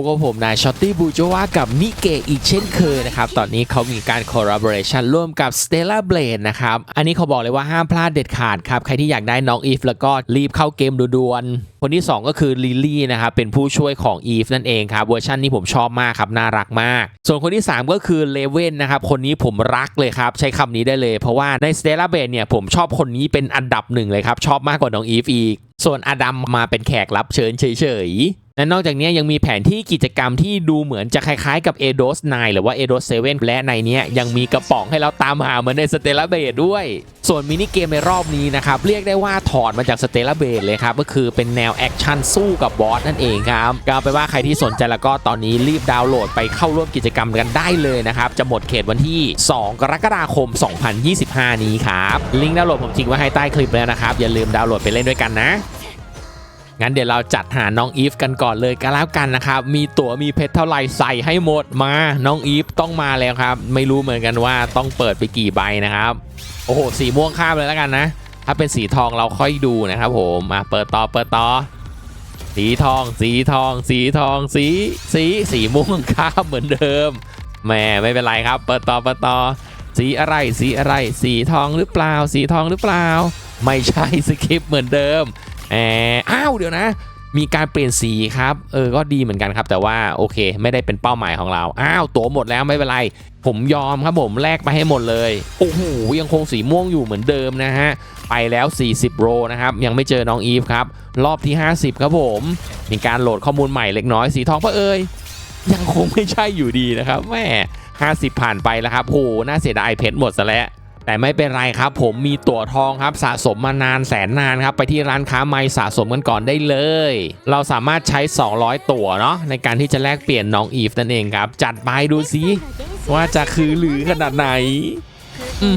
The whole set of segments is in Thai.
บกับผมนายช็อตตี้บูโจวากับนิเกะอีกเช่นเคยนะครับ ตอนนี้เขามีการ collaboration ร่วมกับ Stella Blade นะครับ อันนี้เขาบอกเลยว่าห้ามพลาดเด็ดขาดครับ ใครที่อยากได้น้องอีฟแล้วก็รีบเข้าเกมด่วนๆคนที่ 2 ก็คือลิลลี่นะครับ เป็นผู้ช่วยของอีฟนั่นเองครับ เวอร์ชันนี้ผมชอบมากครับ น่ารักมาก ส่วนคนที่ 3 ก็คือเลเว่นนะครับ คนนี้ผมรักเลยครับ ใช้คำนี้ได้เลย เพราะว่าใน Stella Blade เนี่ยผมชอบคนนี้เป็นอันดับหนึ่งเลยครับชอบมากกว่าน้องอีฟอีก ส่วนอดัมมาเป็นแขกรับเชิญเฉยๆ และนอกจากนี้ยังมีแผนที่กิจกรรมที่ดูเหมือนจะคล้ายๆกับ a d o s 9 หรือว่า a d o s 7 และในนี้ยังมีกระป๋องให้เราตามหาเหมือนใน Stella b a d ด้วย ส่วนมินิเกมในรอบนี้นะครับเรียกได้ว่าถอดมาจาก Stella b a d เลยครับก็คือเป็นแนวแอคชั่นสู้กับบอสนั่นเองครับก็ไปว่าใครที่สนใจแล้วก็ตอนนี้รีบดาวน์โหลดไปเข้าร่วมกิจกรรมกันได้เลยนะครับจะหมดเขตวันที่ 2 กรกฎาคม 2025 นี้ครับลิงก์ดาวน์โหลดผมทิ้งไว้ให้ใต้คลิปแล้วนะครับอย่าลืมดาวน์โหลดไปเล่นด้วยกันนะ งั้นเดี๋ยวเราจัดหาน้องอีฟกันก่อนเลยก็แล้วกันนะครับมีตั๋วมีเพชรเท่าไหร่ใส่ให้หมดมาน้องอีฟต้องมาแล้วครับ ไม่รู้เหมือนกันว่าต้องเปิดไปกี่ใบนะครับ โอ้โหสีม่วงข้ามเลยแล้วกันนะ ถ้าเป็นสีทองเราค่อยดูนะครับผมมาเปิดต่อเปิดต่อสีทอง สีทอง สีทอง สี สี สีม่วงข้ามเหมือนเดิมแหมไม่เป็นไรครับ เปิดต่อเปิดต่อสีอะไรสีอะไร สีทองหรือเปล่า สีทองหรือเปล่า ไม่ใช่สคริปเหมือนเดิม แออ้าวเดี๋ยวนะ มีการเปลี่ยนสีครับ เออ ก็ดีเหมือนกันครับ แต่ว่าโอเค ไม่ได้เป็นเป้าหมายของเรา อ้าวตัวหมดแล้วไม่เป็นไร ผมยอมครับผมแลกไปให้หมดเลย โอ้โห ยังคงสีม่วงอยู่เหมือนเดิมนะฮะ ไปแล้ว 40 โรนะครับ ยังไม่เจอน้องอีฟครับ รอบที่ 50 ครับผม มีการโหลดข้อมูลใหม่เล็กน้อย สีทองปะเอ่ย ยังคงไม่ใช่อยู่ดีนะครับแม่50 ผ่านไปแล้วครับโหน่าเสียดายเพชรหมดซะแล้ว แต่ไม่เป็นไรครับ ผมมีตั๋วทองครับสะสมมานานแสนนานครับ ไปที่ร้านค้าไม้สะสมกันก่อนได้เลย เราสามารถใช้ 200 ตั๋วเนาะในการที่จะแลกเปลี่ยนน้องอีฟนั่นเองครับ จัดไปดูสิว่าจะคือหรือขนาดไหนอื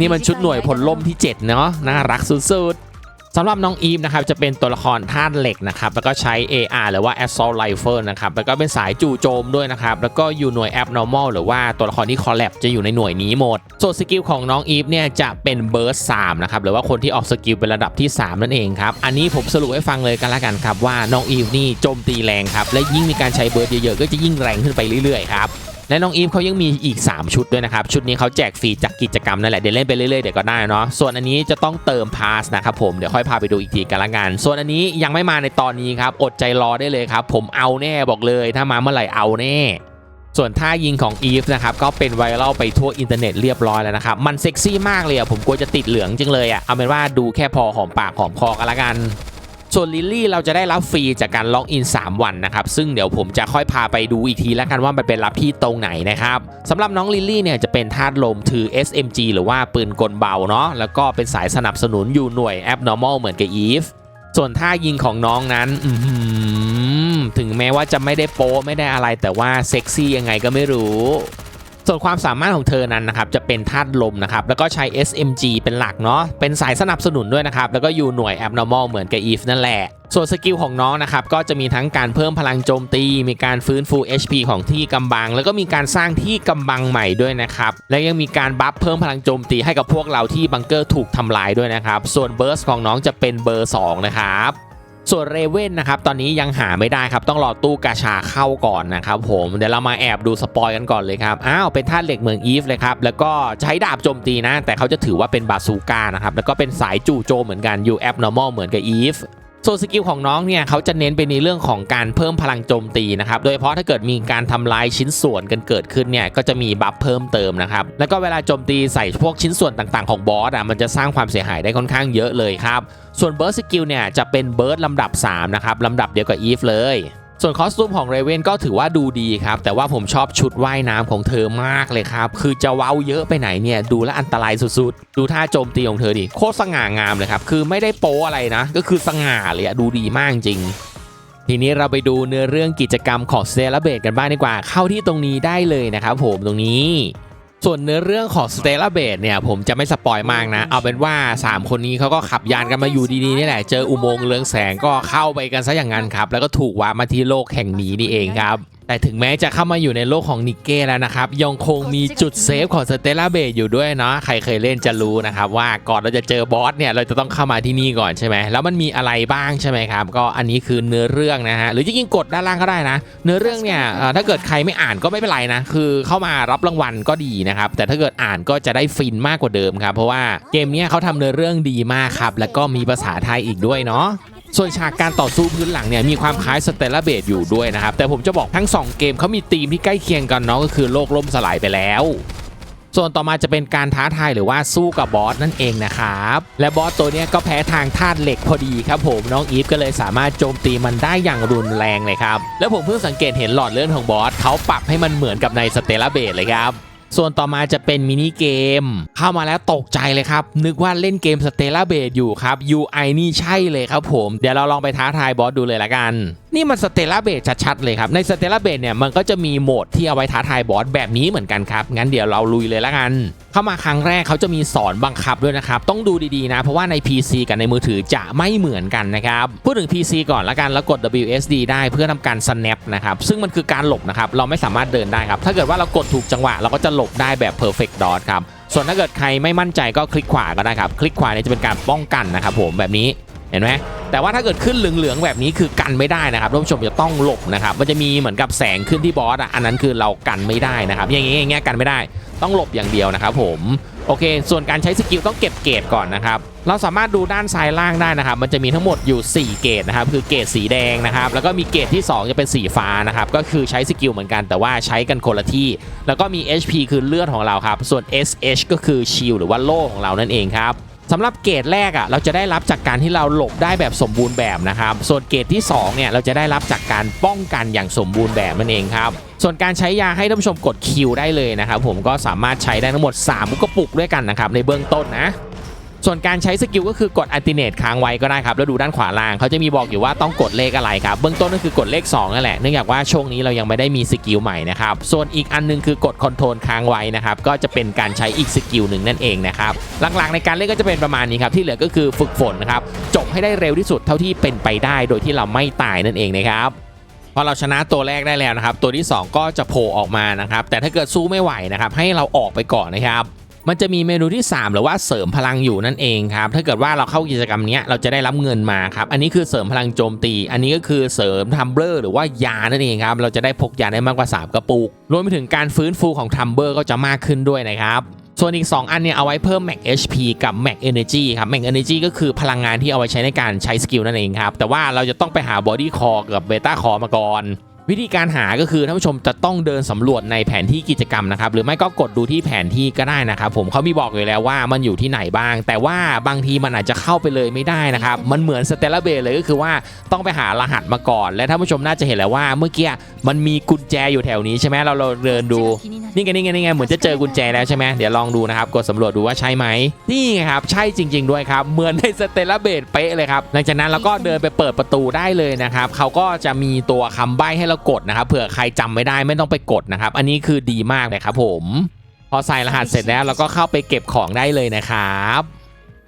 นี่มันชุดหน่วยผลล่มที่ 7 เนาะน่ารักสุดๆ สำหรับน้องอีฟนะครับจะเป็นตัวละครธาตุเหล็กนะครับแล้วก็ใช้ AR หรือว่า Assault Rifle นะครับแล้วก็เป็นสายจู่โจมด้วยนะครับแล้วก็อยู่หน่วย Abnormal หรือว่าตัวละครที่คอลแลบจะอยู่ในหน่วยนี้หมด ส่วนสกิลของน้องอีฟเนี่ยจะเป็นเบิร์ส3นะครับหรือว่าคนที่ออกสกิลเป็นระดับที่ 3 นั่นเองครับอันนี้ผมสรุปให้ฟังเลยกันละกันครับว่าน้องอีฟนี่โจมตีแรงครับและยิ่งมีการใช้เบิร์สเยอะๆก็จะยิ่งแรงขึ้นไปเรื่อยๆครับ และน้องอีฟเขายังมีอีก 3 ชุดด้วยนะครับ ชุดนี้เขาแจกฟรีจากกิจกรรมนั่นแหละเดี๋ยวเล่นไปเรื่อยๆเดี๋ยวก็ได้เนาะส่วนอันนี้จะต้องเติมพาสนะครับผมเดี๋ยวค่อยพาไปดูอีกทีกันละกัน ส่วนอันนี้ยังไม่มาในตอนนี้ครับอดใจรอได้เลยครับผมเอาแน่บอกเลย ถ้ามาเมื่อไหร่เอาแน่ส่วนท่ายิงของอีฟนะครับก็เป็นไวรัลไปทั่วอินเทอร์เน็ตเรียบร้อยแล้วนะครับมันเซ็กซี่มากเลยอะผมกลัวจะติดเหลืองจังเลยอะเอาเป็นว่าดูแค่พอหอมปากหอมคอกันละกัน ส่วนลิลลี่เราจะได้รับฟรีจากการล็อกอิน 3 วันนะครับ ซึ่งเดี๋ยวผมจะค่อยพาไปดูอีกทีแล้วกันว่ามันเป็นรับที่ตรงไหนนะครับสำหรับน้องลิลลี่เนี่ยจะเป็นธาตุลมถือ SMG หรือว่าปืนกลเบาเนาะแล้วก็เป็นสายสนับสนุนอยู่หน่วย Abnormal เหมือนกับ Eve ส่วนท่ายิงของน้องนั้นถึงแม้ว่าจะไม่ได้โป๊ไม่ได้อะไรแต่ว่าเซ็กซี่ยังไงก็ไม่รู้ ส่วนความสามารถของเธอนั้นนะครับจะเป็นธาตุลมนะครับแล้วก็ใช้ SMG เป็นหลักเนาะเป็นสายสนับสนุนด้วยนะครับแล้วก็อยู่หน่วย Abnormal เหมือนกับ Eve นั่นแหละส่วนสกิลของน้องนะครับก็จะมีทั้งการเพิ่มพลังโจมตี มีการฟื้นฟู HP ของที่กำบัง แล้วก็มีการสร้างที่กำบังใหม่ด้วยนะครับ และยังมีการบัฟเพิ่มพลังโจมตีให้กับพวกเราที่บังเกอร์ถูกทำลายด้วยนะครับ ส่วนเบิร์สของน้องจะเป็นเบอร์ 2 นะครับ ส่วนเรเว่นนะครับตอนนี้ยังหาไม่ได้ครับต้องรอตู้กาชาเข้าก่อนนะครับผมเดี๋ยวเรามาแอบดูสปอยกันก่อนเลยครับอ้าวเป็นท่าตุเหล็กเมืองอีฟเลยครับแล้วก็ใช้ดาบโจมตีนะ แต่เขาจะถือว่าเป็นบาซูก้านะครับแล้วก็เป็นสายจู่โจมเหมือนกันอยู่แอบนอร์มอลเหมือนกับอีฟ ส่วนสกิลของน้องเนี่ยเขาจะเน้นไปในเรื่องของการเพิ่มพลังโจมตีนะครับโดยเฉพาะถ้าเกิดมีการทำลายชิ้นส่วนกันเกิดขึ้นเนี่ยก็จะมีบัฟเพิ่มเติมนะครับแล้วก็เวลาโจมตีใส่พวกชิ้นส่วนต่างๆของบอสอะมันจะสร้างความเสียหายได้ค่อนข้างเยอะเลยครับส่วนเบิร์ดสกิลเนี่ยจะเป็นเบิร์ดลำดับ3นะครับลำดับเดียวกับอีฟเลย ส่วนคอสตูมของเรเวนก็ถือว่าดูดีครับ แต่ว่าผมชอบชุดว่ายน้ำของเธอมากเลยครับ คือจะเว้าเยอะไปไหนเนี่ย ดูแลอันตรายสุดๆ ดูท่าโจมตีของเธอดิ โคตรสง่างามเลยครับ คือไม่ได้โป้อะไรนะ ก็คือสง่าเลยอะดูดีมากจริงทีนี้เราไปดูเนื้อเรื่องกิจกรรมของเซเลเบตกันบ้างดีกว่า เข้าที่ตรงนี้ได้เลยนะครับผมตรงนี้ ส่วนเนื้อเรื่องของสเตลาเบดเนี่ยผมจะไม่สปอยมากนะ เอาเป็นว่า 3 คนนี้เขาก็ขับยานกันมาอยู่ดีๆนี่แหละ เจออุโมงค์เรืองแสงก็เข้าไปกันซะอย่างนั้นครับ แล้วก็ถูกวามาที่โลกแห่งนี้นี่เองครับ แต่ถึงแม้จะเข้ามาอยู่ในโลกของนิกเก้แล้วนะครับ ยังคงมีจุดเซฟของสเตล l าเบ e อยู่ด้วยเนาะใครเคยเล่นจะรู้นะครับว่าก่อนเราจะเจอบอสเนี่ยเราจะต้องเข้ามาที่นี่ก่อนใช่ไหมแล้วมันมีอะไรบ้างใช่ไหมครับ ก็อันนี้คือเนื้อเรื่องนะฮะหรือจริงๆกดด้านล่างก็ได้นะ เนื้อเรื่องเนี่ยเอ่อถ้าเกิดใครไม่อ่านก็ไม่เป็นไรนะ คือเข้ามารับรางวัลก็ดีนะครับแต่ถ้าเกิดอ่านก็จะได้ฟินมากกว่าเดิมครับเพราะว่าเกมเนี้ยเขาทำเนื้อเรื่องดีมากครับแล้วก็มีภาษาไทยอีกด้วยเนาะ ส่วนฉากการต่อสู้พื้นหลังเนี่ยมีความคล้ายสเตล l าเบ e อยู่ด้วยนะครับ แต่ผมจะบอกทั้ง 2 เกมเขามีธีมที่ใกล้เคียงกันเนาะก็คือโลกล่มสลายไปแล้ว ส่วนต่อมาจะเป็นการท้าทายหรือว่าสู้กับบอสนั่นเองนะครับ และบอสตัวนี้ก็แพ้ทางธาตุเหล็กพอดีครับผมน้องอีฟก็เลยสามารถโจมตีมันได้อย่างรุนแรงเลยครับ แล้วผมเพิ่งสังเกตเห็นหลอดเลื่อนของบอสเขาปรับให้มันเหมือนกับในสเตล l าเบ e เลยครับ ส่วนต่อมาจะเป็นมินิเกม เข้ามาแล้วตกใจเลยครับ นึกว่าเล่นเกมสเตล l าเบ e อยู่ครับ UI นี่ใช่เลยครับผม เดี๋ยวเราลองไปท้าทายบอสดูเลยละกัน นี่มันสเตล l าเบ e ชัดๆเลยครับ ในสเตล l าเบ e เนี่ยมันก็จะมีโหมดที่เอาไว้ท้าทายบอสแบบนี้เหมือนกันครับ งั้นเดี๋ยวเราลุยเลยละกัน เข้ามาครั้งแรกเขาจะมีสอนบังคับด้วยนะครับ ต้องดูดีๆนะ เพราะว่าใน PC กับในมือถือจะไม่เหมือนกันนะครับ พูดถึง PC ก่อนละกัน แล้วกด WSD ได้เพื่อทำการ snap นะครับ ซึ่งมันคือการหลบนะครับ เราไม่สามารถเดินได้ครับ ถ้าเกิดว่าเรากดถูกจังหวะเราก็จะหลบได้แบบ perfect dot ครับ ส่วนถ้าเกิดใครไม่มั่นใจก็คลิกขวาก็ได้ครับ คลิกขวาเนี่ยจะเป็นการป้องกันนะครับผมแบบนี้เห็นไหมแต่ว่าถ้าเกิดขึ้นเหลืองๆแบบนี้คือกันไม่ได้นะครับท่านผู้ชมจะต้องหลบนะครับมันจะมีเหมือนกับแสงขึ้นที่บอสอะอันนั้นคือเรากันไม่ได้นะครับอย่างเงี้ยอย่างเงี้ยกันไม่ได้ต้องหลบอย่างเดียวนะครับผมโอเค ส่วนการใช้สกิลต้องเก็บเกรดก่อนนะครับ เราสามารถดูด้านซ้ายล่างได้นะครับ มันจะมีทั้งหมดอยู่ 4 เกรดนะครับ คือเกรดสีแดงนะครับ แล้วก็มีเกรดที่ 2 จะเป็นสีฟ้านะครับ ก็คือใช้สกิลเหมือนกัน แต่ว่าใช้กันคนละที่ แล้วก็มี HP คือเลือดของเราครับ ส่วน SH ก็คือชิลหรือว่าโล่ของเรานั่นเองครับสำหรับเกรดแรกอะเราจะได้รับจากการที่เราหลบได้แบบสมบูรณ์แบบนะครับ ส่วนเกรดที่2เนี่ยเราจะได้รับจากการป้องกันอย่างสมบูรณ์แบบนั่นเองครับ ส่วนการใช้ยาให้ท่านผู้ชมกดคิวได้เลยนะครับผมก็สามารถใช้ได้ทั้งหมด 3 กระปุกด้วยกันนะครับในเบื้องต้นนะ ส่วนการใช้สกิลก็คือกดอัลติเนตค้างไว้ก็ได้ครับแล้วดูด้านขวาล่างเขาจะมีบอกอยู่ว่าต้องกดเลขอะไรครับเบื้องต้นก็คือกดเลข2นั่นแหละเนื่องจากว่าช่วงนี้เรายังไม่ได้มีสกิลใหม่นะครับส่วนอีกอันหนึงคือกดคอนโทรลค้างไว้นะครับก็จะเป็นการใช้อีกสกิลหนึ่งนั่นเองนะครับหลักๆในการเล่นก็จะเป็นประมาณนี้ครับที่เหลือก็คือฝึกฝนนะครับจบให้ได้เร็วที่สุดเท่าที่เป็นไปได้ โดยที่เราไม่ตายนั่นเองนะครับพอเราชนะตัวแรกได้แล้วนะครับ ตัวที่ 2 ก็จะโผล่ออกมานะครับ แต่ถ้าเกิดสู้ไม่ไหวนะครับ ให้เราออกไปก่อนนะครับ มันจะมีเมนูที่ 3 หรือว่าเสริมพลังอยู่นั่นเองครับ ถ้าเกิดว่าเราเข้ากิจกรรมนี้เราจะได้รับเงินมาครับ อันนี้คือเสริมพลังโจมตี อันนี้ก็คือเสริมทัมเบอร์หรือว่ายานั่นเองครับ เราจะได้พกยาได้มากกว่า 3 กระปุก รวมไปถึงการฟื้นฟูของทัมเบอร์ก็จะมากขึ้นด้วยนะครับส่วนอีก 2 อันเนี่ยเอาไว้เพิ่ม Max HP กับ Max Energy ครับ Max Energy ก็คือพลังงานที่เอาไว้ใช้ในการใช้สกิลนั่นเองครับ แต่ว่าเราจะต้องไปหา Body Core กับ Beta Core มาก่อน วิธีการหาก็คือท่านผู้ชมจะต้องเดินสำรวจในแผนที่กิจกรรมนะครับหรือไม่ก็กดดูที่แผนที่ก็ได้นะครับ ผมเขามีบอกอยู่แล้วว่ามันอยู่ที่ไหนบ้าง แต่ว่าบางทีมันอาจจะเข้าไปเลยไม่ได้นะครับมันเหมือนสเตล l าเบ e เลยก็คือว่าต้องไปหารหัสมาก่อน และท่านผู้ชมน่าจะเห็นแล้วว่าเมื่อกี้มันมีกุญแจอยู่แถวนี้ใช่ไหมเราเราเดินดูนี่ไงนี่ไงนี่ไงเหมือนจะเจอกุญแจแล้วใช่ไหมเดี๋ยวลองดูนะครับกดสำรวจดูว่าใช่ไหมนี่ครับใช่จริง ๆ ด้วยครับเหมือนในสเตล l าเบ e เป๊ะเลยครับหลังจากนั้นเราก็เดินไปเปิดประตูได้เลยนะครับเขาก็จะมีตัวคำใบ้ให้เรากดนะครับเผื่อใครจำไม่ได้ไม่ต้องไปกดนะครับ อันนี้คือดีมากเลยครับผม พอใส่รหัสเสร็จแล้วเราก็เข้าไปเก็บของได้เลยนะครับ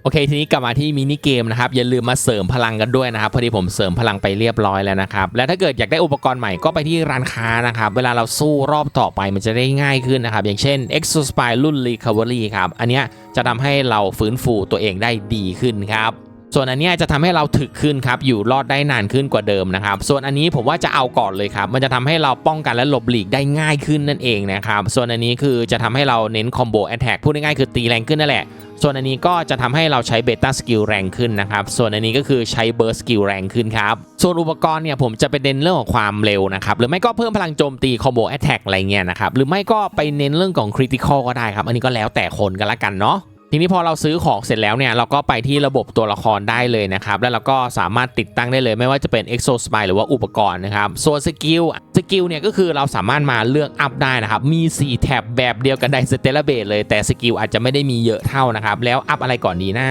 โอเคทีนี้กลับมาที่มินิเกมนะครับอย่าลืมมาเสริมพลังกันด้วยนะครับพอดีผมเสริมพลังไปเรียบร้อยแล้วนะครับและถ้าเกิดอยากได้อุปกรณ์ใหม่ก็ไปที่ร้านค้านะครับเวลาเราสู้รอบต่อไปมันจะได้ง่ายขึ้นนะครับอย่างเช่น Exo Spy รุ่น Recovery ครับอันเนี้ยจะทำให้เราฟื้นฟูตัวเองได้ดีขึ้นครับ ส่วนอันนี้จะทำให้เราถึกขึ้นครับ อยู่รอดได้นานขึ้นกว่าเดิมนะครับ ส่วนอันนี้ผมว่าจะเอาก่อนเลยครับ มันจะทำให้เราป้องกันและหลบหลีกได้ง่ายขึ้นนั่นเองนะครับ ส่วนอันนี้คือจะทำให้เราเน้นคอมโบแอ t แทกพูดง่ายๆคือตีแรงขึ้นนั่นแหละ ส่วนอันนี้ก็จะทำให้เราใช้เบต้าสกิลแรงขึ้นนะครับ ส่วนอันนี้ก็คือใช้เบ r ร์สกิลแรงขึ้นครับ ส่วนอุปกรณ์เนี่ยผมจะไปเน้นเรื่องของความเร็วนะครับ หรือไม่ก็เพิ่มพลังโจมตีคอมโบแอ t แทกอะไรเงี้ยนะครับ หรือไม่ก็ไปเน้นเรื่องของคริติคอลก็ได้ครับ อันนี้ก็แล้วแต่คนกันละกันเนาะ ทีนี้พอเราซื้อของเสร็จแล้วเนี่ยเราก็ไปที่ระบบตัวละครได้เลยนะครับแล้วเราก็สามารถติดตั้งได้เลย ไม่ว่าจะเป็น Exo Spy หรือว่าอุปกรณ์นะครับส่วนสกิลสกิลเนี่ยก็คือเราสามารถมาเลือกอัพได้นะครับมี 4 แท็บแบบเดียวกันในสเตลเบเลยแต่สกิลอาจจะไม่ได้มีเยอะเท่านะครับแล้วอัพอะไรก่อนดีนะ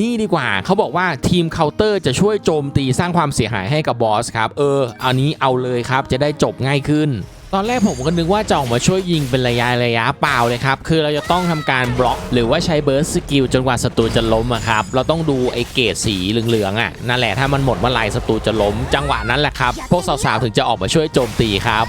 นี่ดีกว่าเขาบอกว่าทีมเคาน์เตอร์จะช่วยโจมตีสร้างความเสียหายให้กับบอสครับเอออันนี้เอาเลยครับจะได้จบง่ายขึ้น ตอนแรกผมก็นึกว่าจะออกมาช่วยยิงเป็นระยะระยะเปล่าเลยครับ คือเราจะต้องทำการบล็อก หรือว่าใช้เบิร์สสกิลจนกว่าศัตรูจะล้มอะครับ เราต้องดูไอ้เกรดสีเหลืองๆอะนั่นแหละถ้ามันหมดเมื่อไหร่ศัตรูจะล้ม จังหวะนั้นแหละครับ พวกสาวๆถึงจะออกมาช่วยโจมตีครับ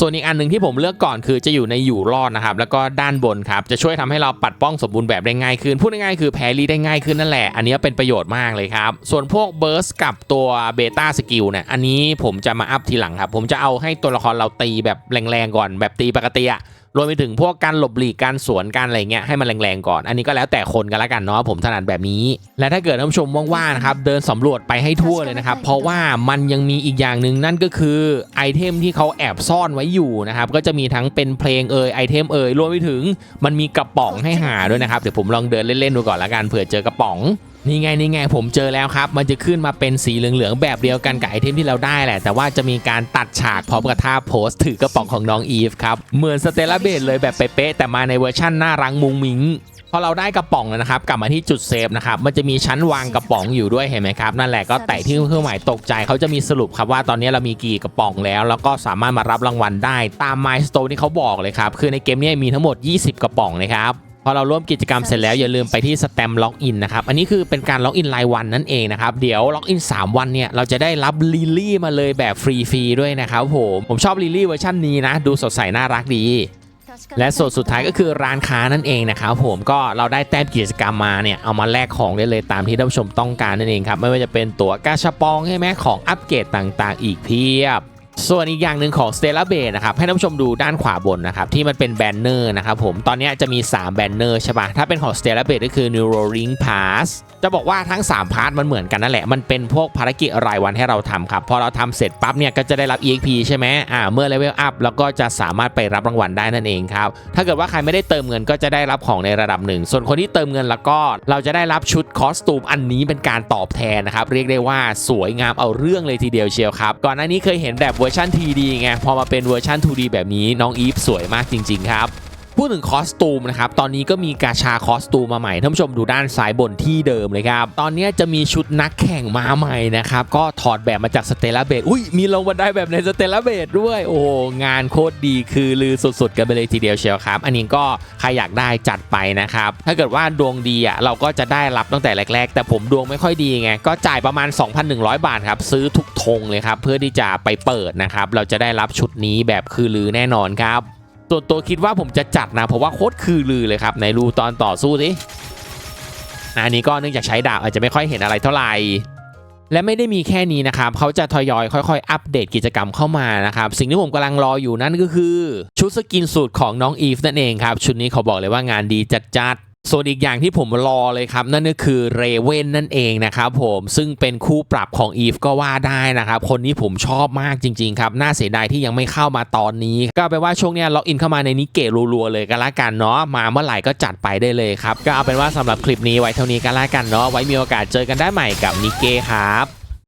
ส่วนอีกอันหนึ่งที่ผมเลือกก่อนคือจะอยู่ในอยู่รอดนะครับแล้วก็ด้านบนครับจะช่วยทำให้เราปัดป้องสมบูรณ์แบบได้ง่ายขึ้นพูดง่ายๆคือแพรี่ได้ง่ายขึ้นนั่นแหละ อันนี้เป็นประโยชน์มากเลยครับส่วนพวกเบิร์สกับตัวเบต้าสกิลเนี่ยอันนี้ผมจะมาอัพทีหลังครับผมจะเอาให้ตัวละครเราตีแบบแรงๆก่อนแบบตีปกติอะ รวมไปถึงพวกการหลบหลีกการสวนการอะไรเงี้ยให้มันแรงๆก่อน อันนี้ก็แล้วแต่คนกันละกันเนาะผมถนัดแบบนี้ และถ้าเกิดท่านผู้ชมว่างๆนะครับเดินสำรวจไปให้ทั่วเลยนะครับ เพราะว่ามันยังมีอีกอย่างหนึ่งนั่นก็คือไอเทมที่เขาแอบซ่อนไว้อยู่นะครับก็จะมีทั้งเป็นเพลงเอ่ยไอเทมเอ่ยรวมไปถึงมันมีกระป๋องให้หาด้วยนะครับเดี๋ยวผมลองเดินเล่นๆดูก่อนละกันเผื่อเจอกระป๋องนี่ไงนี่ไงผมเจอแล้วครับ มันจะขึ้นมาเป็นสีเหลืองๆแบบเดียวกันกับไอเทมที่เราได้แหละ แต่ว่าจะมีการตัดฉากพร้อมกับท่าโพสถือกระป๋องของน้องอีฟครับ เหมือนสเตลลาเบดเลยแบบเป๊ะๆแต่มาในเวอร์ชั่นน่ารังมุงมิงพอเราได้กระป๋องแล้วนะครับ กลับมาที่จุดเซฟนะครับ มันจะมีชั้นวางกระป๋องอยู่ด้วยเห็นไหมครับ นั่นแหละก็แตะที่เครื่องหมายตกใจเขาจะมีสรุปครับว่าตอนนี้เรามีกี่กระป๋องแล้ว แล้วก็สามารถมารับรางวัลได้ตามมายสโตนที่เขาบอกเลยครับคือในเกมนี้มีทั้งหมด 20 กระป๋องนะครับ พอเราร่วมกิจกรรมเสร็จแล้วอย่าลืมไปที่สแตมล็อกอินนะครับ อันนี้คือเป็นการล็อกอินรายวันนั่นเองนะครับ เดี๋ยวล็อกอิน3 วันเนี่ย เราจะได้รับลิลลี่มาเลยแบบฟรีๆด้วยนะครับผม ผมชอบลิลลี่เวอร์ชันนี้นะ ดูสดใสน่ารักดีและส่วนสุดท้ายก็คือร้านค้านั่นเองนะครับผมก็เราได้แต้มกิจกรรมมาเนี่ยเอามาแลกของได้เลยตามที่ท่านผู้ชมต้องการนั่นเองครับไม่ว่าจะเป็นตั๋วกาชาปองใช่ไหมของอัปเกรดต่างๆ อีกเพียบ ส่วนอีกอย่างหนึ่งของ Stella b a y นะครับให้ท่านผู้ชมดูด้านขวาบนนะครับที่มันเป็นแบนเนอร์นะครับผมตอนนี้จะมี 3 แบนเนอร์ใช่ปะถ้าเป็นของ Stella b a y ก็คือ Neuro Ring Pass จะบอกว่าทั้ง 3 พาร์ทมันเหมือนกันนั่นแหละ มันเป็นพวกภารกิจรายวันให้เราทำครับพอเราทำเสร็จปั๊บเนี่ยก็จะได้รับ EXP ใช่ไหมอ่าเมื่อเลเวลอัพแล้วก็จะสามารถไปรับรางวัลได้นั่นเองครับถ้าเกิดว่าใครไม่ได้เติมเงินก็จะได้รับของในระดับหนึ่งส่วนคนที่เติมเงินแล้วก็เราจะได้รับชุดคอสตูมอันนี้เป็นการตอบแทนนะครับเรียกได้ว่าสวยงามเอาเรื่องเลยทีเดียวเชียวครับก่อนหน้านี้เคยเห็นแบบเวอร์ชัน 3D ไงพอมาเป็นเวอร์ชัน 2D แบบนี้น้องอีฟสวยมากจริง ๆ ครับ พูดถึงคอสตูมนะครับ ตอนนี้ก็มีกาชาคอสตูมมาใหม่ท่านผู้ชมดูด้านซ้ายบนที่เดิมเลยครับ ตอนนี้จะมีชุดนักแข่งมาใหม่นะครับ ก็ถอดแบบมาจากสเตลลาเบดอุ้ยมีลงบันไดแบบในสเตลลาเบดด้วย โอ้งานโคตรดีคือลือสุดๆ กันไปเลยทีเดียวเชียวครับ อันนี้ก็ใครอยากได้จัดไปนะครับ ถ้าเกิดว่าดวงดีอะเราก็จะได้รับตั้งแต่แรก ๆ แต่ผมดวงไม่ค่อยดีไงก็จ่ายประมาณ 2,100 บาทครับซื้อทุกธงเลยครับเพื่อที่จะไปเปิดนะครับเราจะได้รับชุดนี้แบบคือลือแน่นอนครับ ส่วนตัวคิดว่าผมจะจัดนะเพราะว่าโคตรคือลือเลยครับในรูตอนต่อสู้สิอันนี้ก็เนื่องจากใช้ดาบอาจจะไม่ค่อยเห็นอะไรเท่าไหร่และไม่ได้มีแค่นี้นะครับเขาจะทยอยค่อยๆ อัปเดตกิจกรรมเข้ามานะครับ สิ่งที่ผมกำลังรออยู่นั่นก็คือ ชุดสกินสูตรของน้องอีฟนั่นเองครับ ชุดนี้เขาบอกเลยว่างานดีจัดๆ ส่วนอีกอย่างที่ผมรอเลยครับ นั่นก็คือเรเว่นนั่นเองนะครับผมซึ่งเป็นคู่ปรับของอีฟก็ว่าได้นะครับคนนี้ผมชอบมากจริง ๆ ครับ น่าเสียดายที่ยังไม่เข้ามาตอนนี้ ก็แปลว่าช่วงนี้ล็อกอินเข้ามาในนิเกะรัวๆเลยก็แล้วกันเนาะมาเมื่อไหร่ก็จัดไปได้เลยครับ ก็เอาเป็นว่าสำหรับคลิปนี้ไว้เท่านี้ก็แล้วกันเนาะไว้มีโอกาสเจอกันได้ใหม่กับนิเกะครับ